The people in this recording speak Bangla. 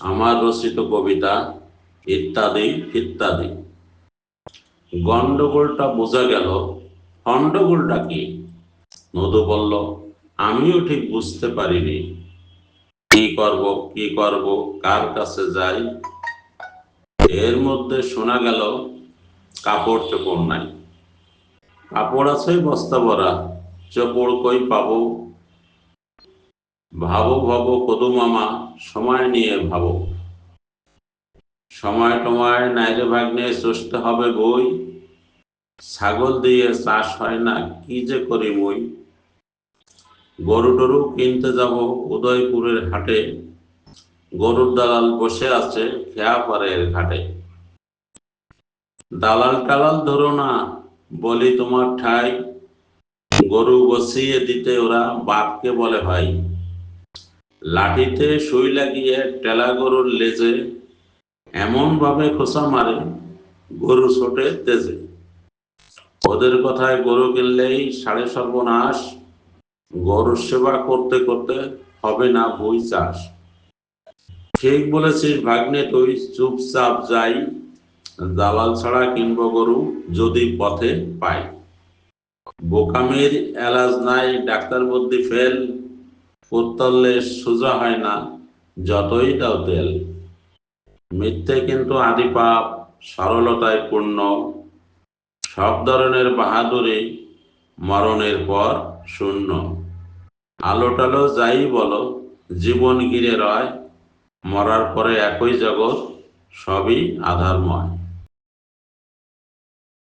আমার রচিত কবিতা ইত্যাদি ইত্যাদি। গন্ডগোলটা বোঝা গেল গন্ডগোলটা কি? নদু বলল, আমিও ঠিক বুঝতে পারিনি। কি করব কি করব, কার কাছে যাই? এর মধ্যে শোনা গেল, কাপড় চোপড় নাই। কাপড় আছে বস্তা ভরা, চোপড় কই পাবো? ভাবো ভাবো কদু মামা, সময় নিয়ে ভাবো। সময় টময় নাইরে ভাগ্নে চষতে হবে বই। ছাগল দিয়ে চাষ হয় না, কি যে করি মই? গরু টরু কিনতে যাব উদয়পুরের হাটে। গরুর দালাল বসে আছে খেয়াপাড়ের ঘাটে। দালাল টালাল ধরো না, বলি তোমার ঠাই। গরু বসিয়ে দিতে ওরা বাঘকে বলে ভাই। লাঠিতে সুই লাগিয়ে টেলা গরুর লেজে এমন ভাবে খোসা মারে, গরু ছোটে তেজে। ওদের কথায় গরু কিনলেই সাড়ে সর্বনাশ, গরুর সেবা করতে করতে হবে না বই চাষ। ঠিক বলেছিস ভাগ্নে, তুই চুপচাপ যাই, দালাল ছাড়া কিনব গরু যদি পথে পাই। বোকামির এলাজ নাই, ডাক্তার বুদ্ধি ফেল উত্তরলে সোজা হয় না, যতই দাও তেল। মিথ্যে কিন্তু আদি পাপ, সরলতায় পূর্ণ। সব ধরনের বাহাদুরি মরণের পর শূন্য। আলো টালো যাই বলো, জীবন গিরে রয়, মরার পরে একই জগৎ, সবই আধারময়।